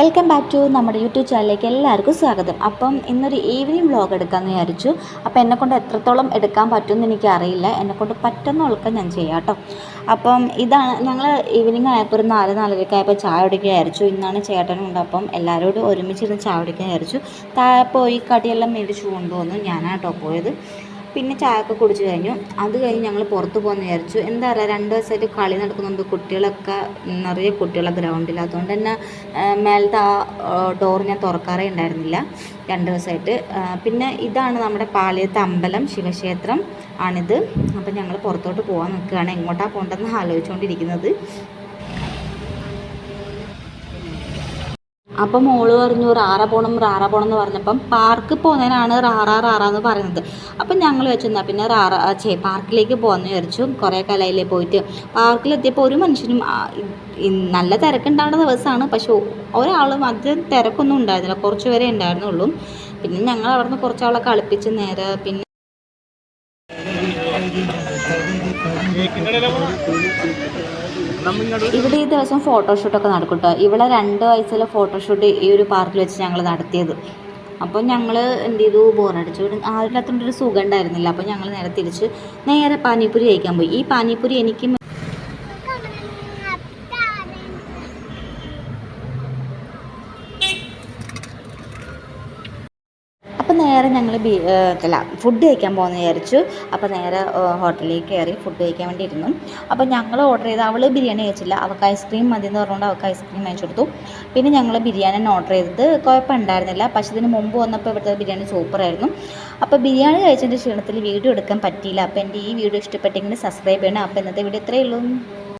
Welcome back to നമ്മുടെ YouTube ചാനലിലേക്ക് എല്ലാവർക്കും സ്വാഗതം. അപ്പം ഇന്നൊരു ഈവനിങ് വ്ളോഗ് എടുക്കാമെന്ന് വിചാരിച്ചു. അപ്പോൾ എന്നെക്കൊണ്ട് എത്രത്തോളം എടുക്കാൻ പറ്റുമെന്ന് എനിക്കറിയില്ല. എന്നെക്കൊണ്ട് പറ്റുന്ന ഉൾക്കം ഞാൻ ചെയ്യാം കേട്ടോ. അപ്പം ഇതാണ് ഞങ്ങൾ ഈവനിങ് ആയപ്പോൾ ഒരു നാല് നാലരയ്ക്ക് ആയപ്പോൾ ചായ കുടിക്കാൻ വിചാരിച്ചു. ഇന്നാണ് ചേട്ടനും ഉണ്ട്. അപ്പം എല്ലാവരോടും ഒരുമിച്ചിരുന്ന് ചായ കുടിക്കാൻ വിചാരിച്ചു. താഴെ പോയി കടിയെല്ലാം മേടിച്ചു കൊണ്ടുവന്നു. ഞാനാണ് കേട്ടോ പോയത്. പിന്നെ ചായയൊക്കെ കുടിച്ച് കഴിഞ്ഞു. അത് കഴിഞ്ഞ് ഞങ്ങൾ പുറത്ത് പോകുന്ന വിചാരിച്ചു. എന്താ പറയുക രണ്ട് ദിവസമായിട്ട് കളി നടക്കുന്നുണ്ട്. കുട്ടികളൊക്കെ നിറയെ കുട്ടികളെ ഗ്രൗണ്ടിൽ അതുകൊണ്ട് തന്നെ മേലത്തെ ആ ഡോർ ഞാൻ തുറക്കാറേ ഉണ്ടായിരുന്നില്ല രണ്ട് ദിവസമായിട്ട് പിന്നെ ഇതാണ് നമ്മുടെ പാളിയത്തെ അമ്പലം ശിവക്ഷേത്രം ആണിത്. അപ്പം ഞങ്ങൾ പുറത്തോട്ട് പോകാൻ നിൽക്കുകയാണ്. എങ്ങോട്ടാണ് പോകേണ്ടതെന്ന് ആലോചിച്ചുകൊണ്ടിരിക്കുന്നത് അപ്പം മോൾ പറഞ്ഞു റാറ പോകണം റാറ പോകണം എന്ന് പറഞ്ഞപ്പം പാർക്ക് പോകുന്നതിനാണ് റാറ റാറ എന്ന് പറയുന്നത്. അപ്പം ഞങ്ങൾ വെച്ചു എന്നാൽ പിന്നെ റാറ ചേ പാർക്കിലേക്ക് പോകാമെന്ന് വിചാരിച്ചു. കുറേ കലയിലേ പോയിട്ട്. പാർക്കിലെത്തിയപ്പോൾ ഒരു മനുഷ്യനും നല്ല തിരക്കുണ്ടാകുന്ന ദിവസമാണ് പക്ഷെ ഒരാളും അധികം തിരക്കൊന്നും ഉണ്ടായിരുന്നില്ല. കുറച്ച് പേരെ ഉണ്ടായിരുന്നുള്ളൂ. പിന്നെ ഞങ്ങൾ അവിടുന്ന് കുറച്ചാളെ കളിപ്പിച്ച് നേരെ പിന്നെ ഇവിടെ ഈ ദിവസം ഫോട്ടോഷൂട്ടൊക്കെ നടക്കും കേട്ടോ ഇവിടെ രണ്ട് വയസ്സിലെ ഫോട്ടോഷൂട്ട് ഈ ഒരു പാർക്കിൽ വെച്ച് ഞങ്ങൾ നടത്തിയത്. അപ്പോൾ ഞങ്ങൾ എന്ത് ചെയ്തു? ബോറടിച്ചു ആരില്ലാത്തതുകൊണ്ട് ഒരു സുഖം ഉണ്ടായിരുന്നില്ല. അപ്പോൾ ഞങ്ങൾ നേരെ തിരിച്ച് നേരെ പാനിപ്പൂരി കഴിക്കാൻ പോയി. ഈ പാനിപ്പൂരി എനിക്ക് അപ്പോൾ നേരെ ഞങ്ങൾ ബി അല്ല ഫുഡ് കഴിക്കാൻ പോകുന്ന വിചാരിച്ചു. അപ്പോൾ നേരെ ഹോട്ടലിൽ കയറി ഫുഡ് കഴിക്കാൻ വേണ്ടി ഇരുന്നു അപ്പോൾ ഞങ്ങൾ ഓർഡർ ചെയ്ത അവൾ ബിരിയാണി കഴിച്ചില്ല. അവൾക്ക് ഐസ്ക്രീം മതി എന്ന് പറഞ്ഞുകൊണ്ട് അവൾക്ക് ഐസ്ക്രീം വാങ്ങിച്ചു കൊടുത്തു. പിന്നെ ഞങ്ങൾ ബിരിയാണി ഓർഡർ ചെയ്തത്. കുഴപ്പമുണ്ടായിരുന്നില്ല പക്ഷേ ഇതിന് മുമ്പ് വന്നപ്പോൾ ഇവിടുത്തെ ബിരിയാണി സൂപ്പറായിരുന്നു അപ്പോൾ ബിരിയാണി കഴിച്ചതിന്റെ ക്ഷീണത്തിൽ വീഡിയോ എടുക്കാൻ പറ്റിയില്ല. അപ്പോൾ എന്റെ ഈ വീഡിയോ ഇഷ്ടപ്പെട്ടെങ്കിൽ സബ്സ്ക്രൈബ് ചെയ്യണം. അപ്പോൾ ഇന്നത്തെ വീഡിയോ ഇത്രയേ ഉള്ളൂ.